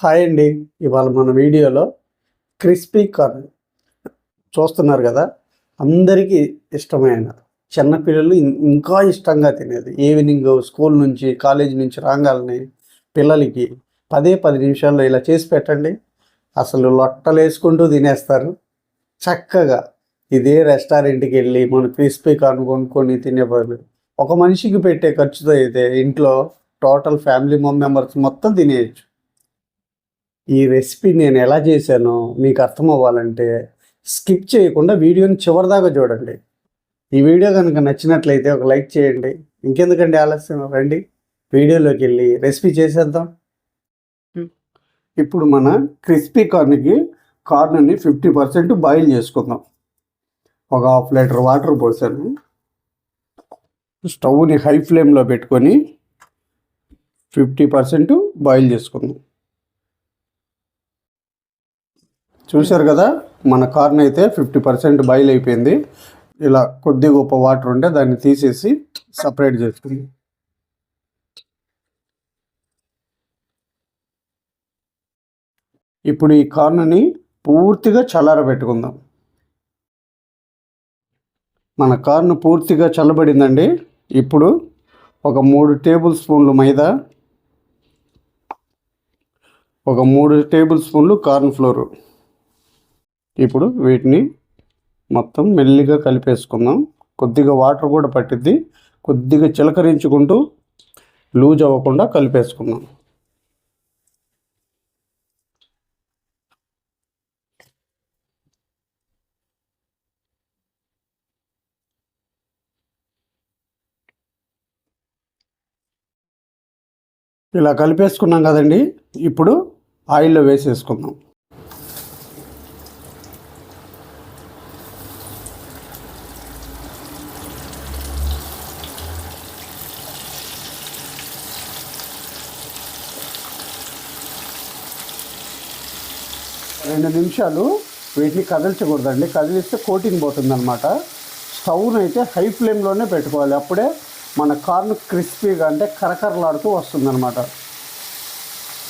Hi అండి. ఇవాళ మన వీడియోలో క్రిస్పీ కార్న్ చూస్తున్నారు కదా? అందరికీ ఇష్టమైన చిన్నపిల్లలు ఇంకా ఇష్టంగా తినేది. ఈవినింగ్ స్కూల్ నుంచి కాలేజ్ నుంచి రాగాలని పిల్లలకి పదే పది నిమిషాల్లో ఇలా చేసి పెట్టండి. అసలు లొట్టలు వేసుకుంటూ తినేస్తారు. చక్కగా ఇదే రెస్టారెంట్కి వెళ్ళి మన క్రిస్పీ కార్న్ కొనుక్కొని తినే బదులు ఒక మనిషికి పెట్టే ఖర్చుతో అయితే ఇంట్లో టోటల్ ఫ్యామిలీ మెంబర్స్ మొత్తం తినేయచ్చు. ఈ రెసిపీ నేను ఎలా చేశానో మీకు అర్థం అవ్వాలంటే స్కిప్ చేయకుండా వీడియోని చివరిదాకా చూడండి. ఈ వీడియో కనుక నచ్చినట్లయితే ఒక లైక్ చేయండి. ఇంకెందుకండి ఆలస్యం? రండి. వీడియోలోకి వెళ్ళి రెసిపీ చేసేద్దాం. ఇప్పుడు మన క్రిస్పీ కార్న్కి కార్న్ని ఫిఫ్టీ పర్సెంట్ బాయిల్ చేసుకుందాం. ఒక హాఫ్ లీటర్ వాటర్ పోసాను. స్టవ్ని హై ఫ్లేమ్లో పెట్టుకొని ఫిఫ్టీ పర్సెంట్ బాయిల్ చేసుకుందాం. చూశారు కదా మన కార్న్ అయితే ఫిఫ్టీ పర్సెంట్ బాయిల్ అయిపోయింది. ఇలా కొద్ది గొప్ప వాటర్ ఉంటే దాన్ని తీసేసి సపరేట్ చేసుకుంది. ఇప్పుడు ఈ కార్న్ని పూర్తిగా చల్లారబెట్టుకుందాం. మన కార్న్ పూర్తిగా చల్లబడిందండి. ఇప్పుడు ఒక మూడు టేబుల్ స్పూన్లు మైదా ఒక మూడు టేబుల్ స్పూన్లు కార్న్ ఫ్లోరు. ఇప్పుడు వీటిని మొత్తం మెల్లిగా కలిపేసుకుందాం. కొద్దిగా వాటర్ కూడా పట్టిద్ది. కొద్దిగా చిలకరించుకుంటూ లూజ్ అవ్వకుండా కలిపేసుకుందాం. ఇలా కలిపేసుకున్నాం కదండి. ఇప్పుడు ఆయిల్లో వేసేసుకుందాం. రెండు నిమిషాలు వీటిని కదిలించకూడదండి. కదిలిస్తే కోటింగ్ పోతుందన్నమాట. స్టవ్ను అయితే హై ఫ్లేమ్లోనే పెట్టుకోవాలి. అప్పుడే మన కార్న్ క్రిస్పీగా అంటే కరకరలాడుతూ వస్తుందన్నమాట.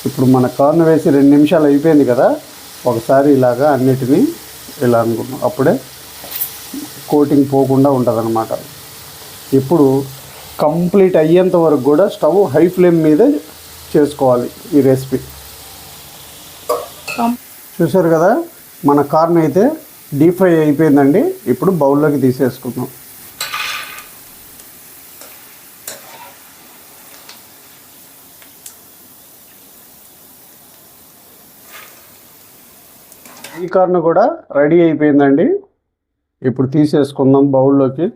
ఇప్పుడు మన కార్న్ వేసి రెండు నిమిషాలు అయిపోయింది కదా ఒకసారి ఇలాగా అన్నిటినీ ఇలా అనుకున్నాం అప్పుడే కోటింగ్ పోకుండా ఉంటుందన్నమాట. ఇప్పుడు కంప్లీట్ అయ్యేంత వరకు కూడా స్టవ్ హై ఫ్లేమ్ మీదే చేసుకోవాలి ఈ రెసిపీ. చూసారు కదా మన కార్న్ అయితే డీప్ ఫ్రై అయిపోయిందండి. ఇప్పుడు బౌల్లోకి తీసేసుకుందాం. ఈ కార్న్ కూడా రెడీ అయిపోయిందండి. ఇప్పుడు తీసేసుకుందాం బౌల్లోకి.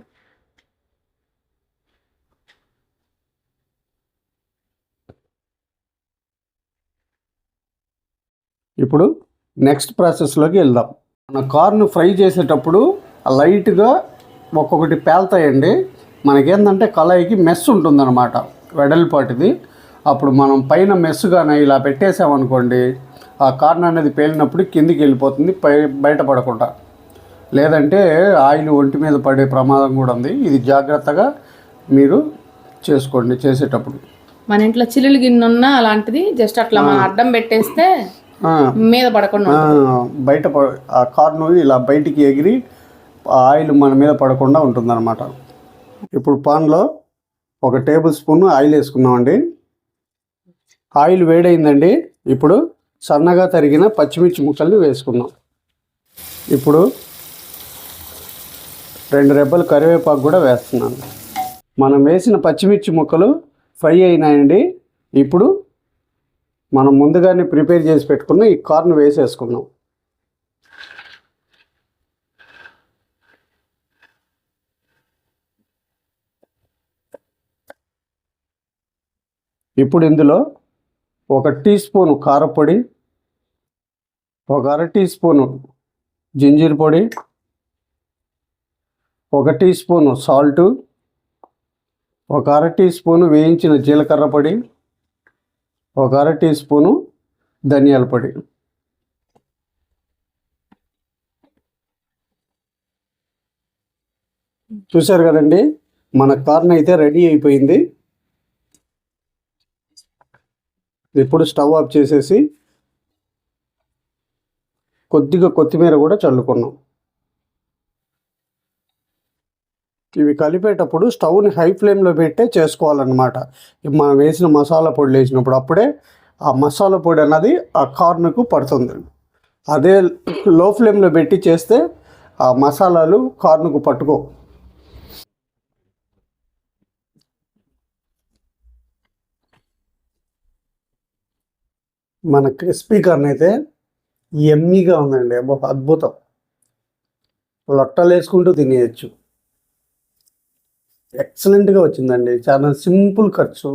ఇప్పుడు నెక్స్ట్ ప్రాసెస్లోకి వెళ్దాం. మన కార్న్ ఫ్రై చేసేటప్పుడు లైట్గా ఒక్కొక్కటి పేలుతాయండి. మనకేంటంటే కళాయికి మెస్ ఉంటుందన్నమాట. వెడల్పాటిది. అప్పుడు మనం పైన మెస్ కానీ ఇలా పెట్టేసామనుకోండి ఆ కార్న్ అనేది పేలినప్పుడు కిందికి వెళ్ళిపోతుంది పై బయటపడకుండా లేదంటే ఆయిల్ ఒంటి మీద పడే ప్రమాదం కూడా ఉంది. ఇది జాగ్రత్తగా మీరు చేసుకోండి చేసేటప్పుడు. మన ఇంట్లో చిల్లులు గిన్నె ఉన్నా అలాంటిది జస్ట్ అట్లా మనం అడ్డం పెట్టేస్తే మీద పడకుండా బయట ఆ కార్ను ఇలా బయటికి ఎగిరి ఆయిల్ మన మీద పడకుండా ఉంటుందన్నమాట. ఇప్పుడు పాన్లో ఒక టేబుల్ స్పూన్ ఆయిల్ వేసుకున్నామండి. ఆయిల్ వేడైందండి. ఇప్పుడు సన్నగా తరిగిన పచ్చిమిర్చి ముక్కల్ని వేసుకుందాం. ఇప్పుడు రెండు రెబ్బలు కరివేపాకు కూడా వేస్తున్నాను. మనం వేసిన పచ్చిమిర్చి ముక్కలు ఫ్రై అయినాయండి. ఇప్పుడు మనం ముందుగానే ప్రిపేర్ చేసి పెట్టుకున్న ఈ కార్న్ వేసేసుకున్నాం ఇప్పుడు ఇందులో ఒక టీ స్పూను కారపొడి ఒక అర టీ స్పూను జింజీర్ పొడి ఒక టీ స్పూను సాల్టు ఒక అర టీ స్పూను వేయించిన జీలకర్ర పొడి ఒక అర టీ స్పూను ధనియాల పొడి. చూశారు కదండి మన కార్న్ అయితే రెడీ అయిపోయింది. ఇప్పుడు స్టవ్ ఆఫ్ చేసేసి కొద్దిగా కొత్తిమీర కూడా చల్లుకున్నాం. ఇవి కలిపేటప్పుడు స్టవ్ని హై ఫ్లేమ్లో పెట్టే చేసుకోవాలన్నమాట. మనం వేసిన మసాలా పొడి వేసినప్పుడు అప్పుడే ఆ మసాలా పొడి అన్నది ఆ కార్న్కు పడుతుంది. అదే లో ఫ్లేమ్లో పెట్టి చేస్తే ఆ మసాలాలు కార్న్కు పట్టుకో. మన క్రిస్పీ కార్న్ అయితే ఎమ్మీగా ఉందండి. అబ్బో అద్భుతం. లొట్టలు వేసుకుంటూ తినేయచ్చు. ఎక్సలెంట్గా వచ్చిందండి. చాలా సింపుల్ ఖర్చు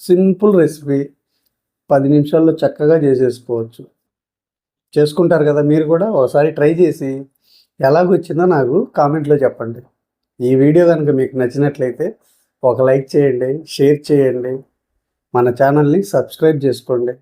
సింపుల్ రెసిపీ. పది నిమిషాల్లో చక్కగా చేసేసుకోవచ్చు. చేసుకుంటారు కదా మీరు కూడా ఒకసారి ట్రై చేసి ఎలాగొచ్చిందో నాకు కామెంట్లో చెప్పండి. ఈ వీడియో కనుక మీకు నచ్చినట్లయితే ఒక లైక్ చేయండి షేర్ చేయండి. మన ఛానల్ని సబ్స్క్రైబ్ చేసుకోండి.